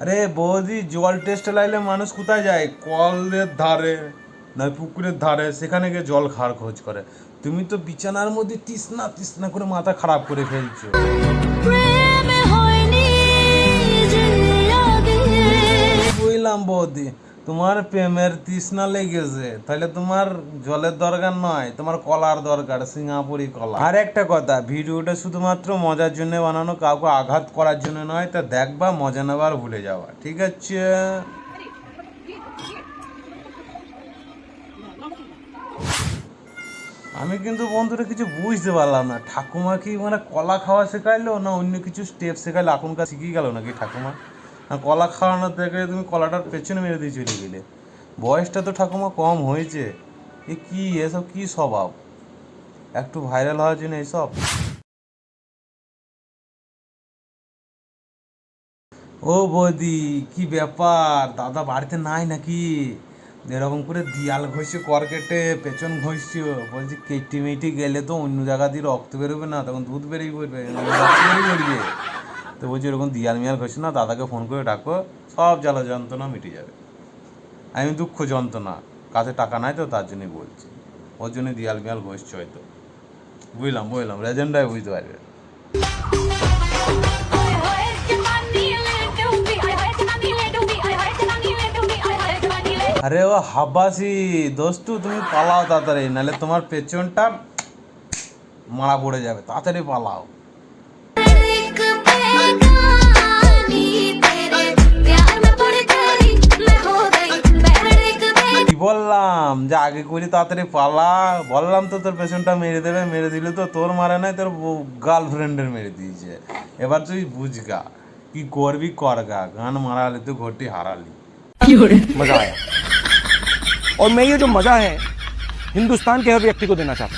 আরে বৌদি জল টেস্ট লাইলে মানুষ কোথায় যায়? কলের ধারে নয় পুকুরের ধারে সেখানে গিয়ে জল খাওয়ার খোঁজ করে। তুমি তো বিছানার মধ্যে তৃষ্ণা তৃষ্ণা করে মাথা খারাপ করে ফেলছো। বুঝলাম বৌদি? তোমার প্রেমের তৃষ্ণা লেগেছে, তাহলে তোমার জলের দরকার নয়, তোমার কলার দরকার, সিঙ্গাপুরি কলা। আর একটা কথা, ভিডিওটা শুধুমাত্র মজার জন্য বানানো, কাউকে আঘাত করার জন্য নয়, তা দেখবা, মজা নেবার ভুলে যাওয়া ঠিক আছে? আমি কিন্তু বন্ধুরা কিছু বুঝতে পারলাম না, ঠাকুমা কি মানে কলা খাওয়া শেখাইলো না অন্য কিছু স্টেপ শেখাইলো, এখনকার শিখিয়ে গেল নাকি ঠাকুমা? কলা খাওয়ানো থেকে তুমি কলাটার পেছনে মেরে দিয়ে চলে গেলে। বয়সটা তো ঠাকুমা কম হয়েছে। এ কি, এসব কি স্বভাব? একটু ভাইরাল হওয়ার জন্য এইসব ও বৌদি, কি ব্যাপার? দাদা বাড়িতে নাই নাকি? এরকম করে দিয়াল ঘষে, কর কেটে, পেছন ঘষছো। বলছি, কেটে মেটে গেলে তো অন্য জায়গা দিয়ে রক্ত বেরোবে না, তখন দুধ বেরিয়ে পড়বে বেরিয়ে পড়বে। তো বলছি, এরকম দিয়াল মিয়াল ঘষে না, দাদাকে ফোন করে ডাকো, সব জ্বালা যন্ত্রণা মিটে যাবে। আমি দুঃখ যন্ত্রণা, কাছে টাকা নাই তো, তার জন্যই বলছি। ওর জন্য দিয়াল মিয়াল ঘষছে হয়তো। বুঝলাম বুঝলাম রেজেন্ডাই বুঝতে পারবে। আরে ও হাব্বাসি দোস্তু, তুমি পালাও তাড়াতাড়ি, নাহলে তোমার পেছনটা মারা পড়ে যাবে, তাড়াতাড়ি পালাও। বললাম যে আগে করি তাড়াতাড়ি পালা বললাম তো তোর পেছনটা মেরে দেবে মেরে দিলে তো তোর মারে নাই তোর গার্লফ্রেন্ডের মেরে দিয়েছে এবার তুই বুঝগা কি করবি করগা গান মারালি তুই ঘটি হারালি मजा आया और मैं ये जो मजा है हिंदुस्तान के हर व्यक्ति को देना चाहता हूं